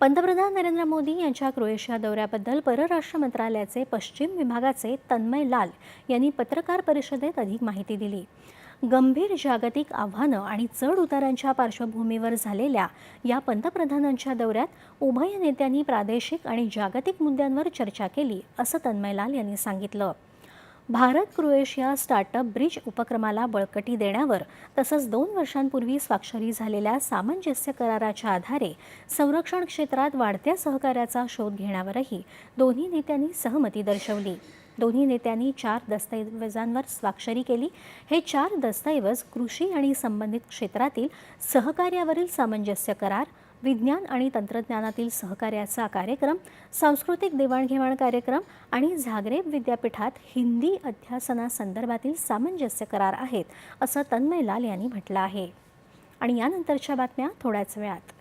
पंतप्रधान नरेंद्र मोदी यांच्या क्रोएशिया दौऱ्याबद्दल परराष्ट्र मंत्रालयाचे पश्चिम विभागाचे तन्मय लाल यांनी पत्रकार परिषदेत अधिक माहिती दिली. गंभीर जागतिक आव्हानं आणि चढ उतारांच्या पार्श्वभूमीवर झालेल्या या पंतप्रधानांच्या दौऱ्यात उभय नेत्यांनी प्रादेशिक आणि जागतिक मुद्द्यांवर चर्चा केली असं तन्मय लाल यांनी सांगितलं. भारत क्रोएशिया स्टार्टअप ब्रिज उपक्रमाला बळकटी देण्यावर तसंच दोन वर्षांपूर्वी स्वाक्षरी झालेल्या सामंजस्य कराराच्या आधारे संरक्षण क्षेत्रात वाढत्या सहकार्याचा शोध घेण्यावरही दोन्ही नेत्यांनी सहमती दर्शवली. दोन्ही नेत्यांनी चार दस्तऐवजांवर स्वाक्षरी केली. हे चार दस्तऐवज कृषी आणि संबंधित क्षेत्रातील सहकार्यावरील सामंजस्य करार विज्ञान आणि तंत्रज्ञानातील सहकार्याचा कार्यक्रम सांस्कृतिक देवाणघेवाण कार्यक्रम आणि झाग्रेब विद्यापीठात हिंदी अध्यासनासंदर्भातील सामंजस्य करार आहेत असं तन्मय लाल यांनी म्हटलं आहे. आणि यानंतरच्या बातम्या थोड्याच वेळात.